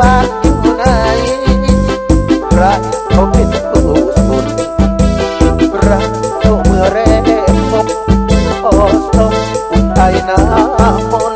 บ้านอยู่ไหนพระเขาเป็นผู้สุดพระเขาเมื่อแรกพบขอสมไทยน้ำมน